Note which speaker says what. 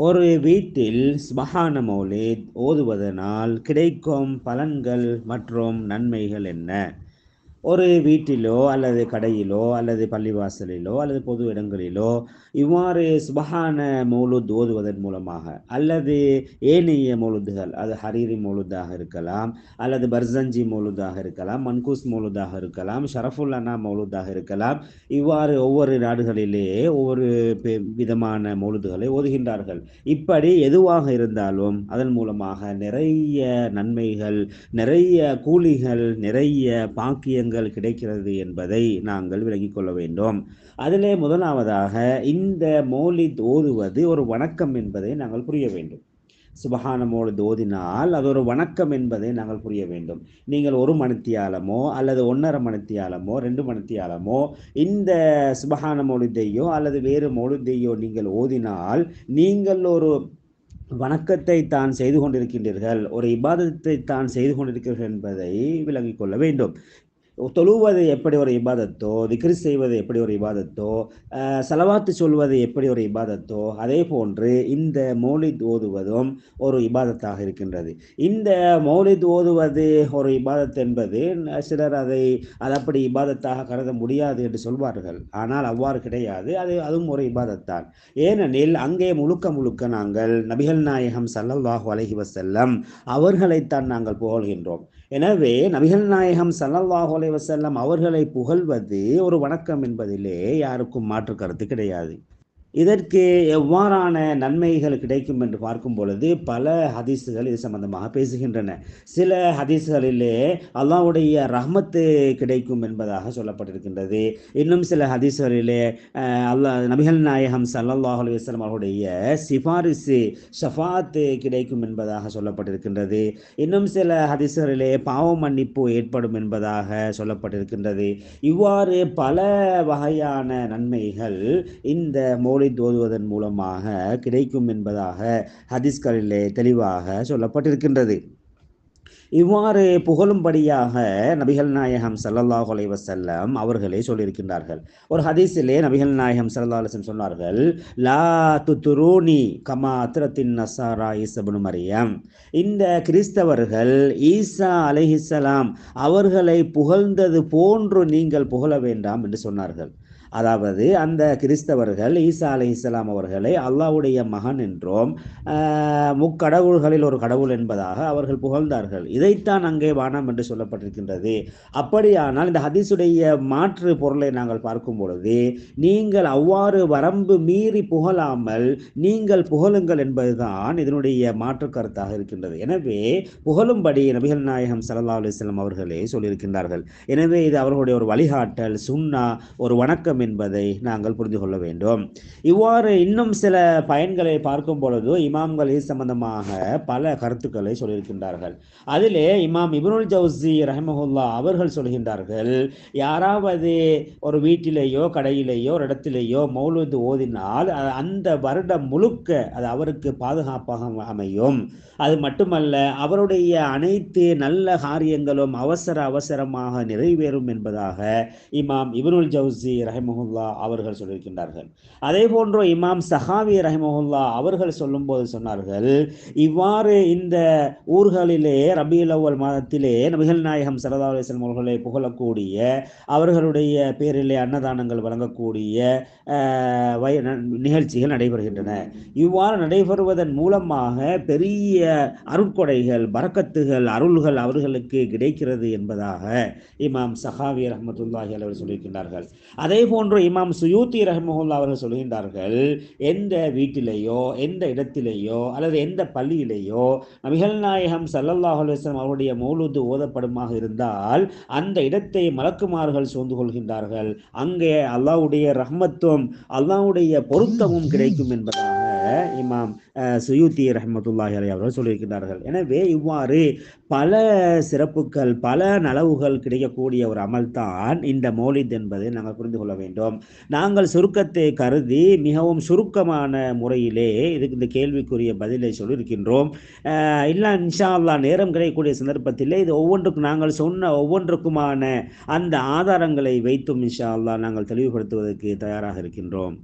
Speaker 1: ஒரு வீட்டில் ஸ்மஹான மௌலித் ஓதுவதனால் கிடைக்கும் பலன்கள் மற்றும் நன்மைகள் என்ன? ஒரு வீட்டிலோ அல்லது கடையிலோ அல்லது பள்ளிவாசலிலோ அல்லது பொது இடங்களிலோ இவ்வாறு சுபஹான மௌலுத் ஓதுவதன் மூலமாக அல்லது ஏனைய மௌலுதுகள் அது ஹரீரி மௌலுதாக இருக்கலாம் அல்லது பர்சஞ்சி மௌலுதாக இருக்கலாம் மன்கூஸ் மௌலுதாக இருக்கலாம் ஷரஃபுல் அண்ணா மௌலுதாக இருக்கலாம். இவ்வாறு ஒவ்வொரு நாடுகளிலே ஒவ்வொரு பெ- விதமான மௌலுதுகளை ஓதுகின்றார்கள். இப்படி எதுவாக இருந்தாலும் அதன் மூலமாக நிறைய நன்மைகள் நிறைய கூலிகள் நிறைய பாக்கியங்கள் கிடைக்கிறது என்பதை நாங்கள் விளங்கிக் கொள்ள வேண்டும். அதிலே முதலாவதாக இந்த மௌலித் ஓதுவது ஒரு வணக்கம் என்பதை நாங்கள் புரிய வேண்டும். சுபகான மௌலித் ஓதினால் அது ஒரு வணக்கம் என்பதை நாங்கள் புரிய வேண்டும். நீங்கள் ஒரு மணித்தியாலமோ அல்லது ஒன்றரை மணித்தியாலமோ ரெண்டு மணித்தியாலமோ இந்த சுபகான மௌலித்தையோ அல்லது வேறு மௌலித்தையோ நீங்கள் ஓதினால் நீங்கள் ஒரு வணக்கத்தை தான் செய்து கொண்டிருக்கின்றீர்கள். ஒரு இபாதத்தை தான் செய்து கொண்டிருக்கிறீர்கள் என்பதை விளங்கிக் கொள்ள வேண்டும். தொழுவது எப்படி ஒரு இபாதத்தோ திக்ரி செய்வது எப்படி ஒரு இபாதத்தோ செலவாத்து சொல்வது எப்படி ஒரு இபாதத்தோ அதே போன்று இந்த மௌலித் ஓதுவதும் ஒரு இபாதத்தாக இருக்கின்றது. இந்த மௌலித் ஓதுவது ஒரு இபாதத் என்பது சிலர் அதை அது அப்படி இபாதத்தாக கருத முடியாது என்று சொல்வார்கள். ஆனால் அவ்வாறு கிடையாது. அது அதுவும் ஒரு இபாதத்தான். ஏனெனில் அங்கே முழுக்க முழுக்க நாங்கள் நபிகள் நாயகம் சல்லல்லாஹு அலஹி வசல்லம் அவர்களைத்தான் நாங்கள் புகழ்கின்றோம். எனவே நபிகள் நாயகம் சல்லல்லாஹு அலை வஸல்லம் அவர்களை புகழ்வது ஒரு வணக்கம் என்பதிலே யாருக்கும் மாற்று கருத்து கிடையாது. இதற்கு எவ்வாறான நன்மைகள் கிடைக்கும் என்று பார்க்கும் பொழுது பல ஹதீஸுகள் இது சம்பந்தமாக பேசுகின்றன. சில ஹதீஸுகளிலே அல்லாவுடைய ரஹ்மத்து கிடைக்கும் என்பதாக சொல்லப்பட்டிருக்கின்றது. இன்னும் சில ஹதீஸுகளிலே அல்லா அல்லாஹ் நபிகள் நாயகம் சல்லாஹ் அலுவலம் வஸல்லம் அவர்களுடைய சிபாரிசு ஷஃபாத்து கிடைக்கும் என்பதாக சொல்லப்பட்டிருக்கின்றது. இன்னும் சில ஹதீஸுகளிலே பாவ மன்னிப்பு ஏற்படும் என்பதாக சொல்லப்பட்டிருக்கின்றது. இவ்வாறு பல வகையான நன்மைகள் இந்த மௌலித் தோதுவதன் மூலமாக கிடைக்கும் என்பதாக ஹதீஸ்களிலே தெளிவாக சொல்லப்பட்டிருக்கின்றது. இவ்வாறு புகழும்படியாக நபிகள் நாயகம் ஸல்லல்லாஹு அலைஹி அவர்களே சொல்லியிருக்கின்றார்கள். ஒரு ஹதீஸிலே நபிகள் நாயகம் சல்லா அலைஹி சொன்னார்கள் லா துத்துரூனி கமா அத்ரத்தின் நசாரா ஈசபனு மரியம். இந்த கிறிஸ்தவர்கள் ஈசா அலைஹிசலாம் அவர்களை புகழ்ந்தது போன்று நீங்கள் புகழ வேண்டாம் என்று சொன்னார்கள். அதாவது அந்த கிறிஸ்தவர்கள் ஈசா அலைஹிஸ்ஸலாம் அவர்களை அல்லாவுடைய மகன் என்றும் முக்கடவுள்களில் ஒரு கடவுள் என்பதாக அவர்கள் புகழ்ந்தார்கள். இதைத்தான் அங்கே வானம் என்று சொல்லப்பட்டிருக்கின்றது. அப்படியானால் இந்த ஹதீஸுடைய மாற்று பொருளை நாங்கள் பார்க்கும் பொழுது நீங்கள் அவ்வாறு வரம்பு மீறி புகழாமல் நீங்கள் புகழுங்கள் என்பதுதான் இதனுடைய மாற்று கருத்தாக இருக்கின்றது. எனவே புகழும்படி நபிகள் நாயகம் சல்லா அலைஹி அவர்களே சொல்லியிருக்கின்றார்கள். எனவே இது அவர்களுடைய ஒரு வழிகாட்டல் சுண்ணா ஒரு வணக்கம் என்பதை நாங்கள் புரிந்து கொள்ள வேண்டும். இவ்வாறு இன்னும் சில பயன்களை பார்க்கும் பொழுது இமாம்கள் இது சம்பந்தமாக பல கருத்துக்களை சொல்லியிருக்கின்றார்கள். அதிலே இமாம் இப்னுல் ஜவுசி ரஹமஹுல்லா அவர்கள் சொல்கின்றார்கள் யாராவது ஒரு வீட்டிலேயோ கடையிலேயோ ஒரு இடத்திலேயோ மௌலுது ஓதினால் அந்த வருடம் முழுக்க அது அவருக்கு பாதுகாப்பாக அமையும். அது மட்டுமல்ல அவருடைய அனைத்து நல்ல காரியங்களும் அவசர அவசரமாக நிறைவேறும் என்பதாக இமாம் இப்னுல் ஜவுசி ரஹிமஹுல்லா அவர்கள் சொல்லியிருக்கின்றார்கள். அதே போன்று இமாம் சஹாவி ரஹிமஹுல்லா அவர்கள் சொல்லும்போது சொன்னார்கள் இவ்வாறு இந்த ஊர்களிலே ரபியுல் அவ்வல் மாதத்திலே நபிகள் நாயகம் சரதா அலிஸ்லம் அவர்களை புகழக்கூடிய அவர்களுடைய பேரிலே அன்னதானங்கள் வழங்கக்கூடிய வய- நிகழ்ச்சிகள் நடைபெறுகின்றன. இவ்வாறு நடைபெறுவதன் மூலமாக பெரிய அருட்கொடைகள் பறக்கத்துகள் அருள்கள் அவர்களுக்கு கிடைக்கிறது என்பதாக இமாம் சஹாவி ரஹமத்துல்லாஹி அவர் சொல்லியிருக்கின்றார்கள். அதே போல் போன்று இமாம் சுயூத்தி ரஹமஹுல்லா அவர்கள் சொல்கின்றார்கள் எந்த வீட்டிலேயோ எந்த இடத்திலேயோ அல்லது எந்த பள்ளியிலேயோ நபிகள் நாயகம் ஸல்லல்லாஹு அலைஹி அவருடைய மௌலுது ஓதப்படுமாக இருந்தால் அந்த இடத்தை மலக்குமார்கள் சூழ்ந்து கொள்கின்றார்கள். அங்கே அல்லாவுடைய ரஹ்மத்தும் அல்லாவுடைய பொருத்தமும் கிடைக்கும் என்பதாக இமாம் சுயூத்தி ரஹமத்துல்லாஹி அலி அவர்கள் சொல்லியிருக்கிறார்கள் எனவே இவ்வாறு பல சிறப்புகள் பல நலவுகள் கிடைக்கக்கூடிய ஒரு அமல்தான் இந்த மௌலித் என்பதை நாங்கள் புரிந்து கொள்ள வேண்டும். நாங்கள் சுருக்கத்தை கருதி மிகவும் சுருக்கமான முறையிலே இதுக்கு இந்த கேள்விக்குரிய பதிலை சொல்லியிருக்கின்றோம். இல்லை இன்ஷா அல்லாஹ் நேரம் கிடைக்கக்கூடிய சந்தர்ப்பத்திலே இது ஒவ்வொன்றுக்கும் நாங்கள் சொன்ன ஒவ்வொன்றுக்குமான அந்த ஆதாரங்களை வைத்தும் இன்ஷா அல்லாஹ் நாங்கள் தெளிவுபடுத்துவதற்கு தயாராக இருக்கின்றோம்.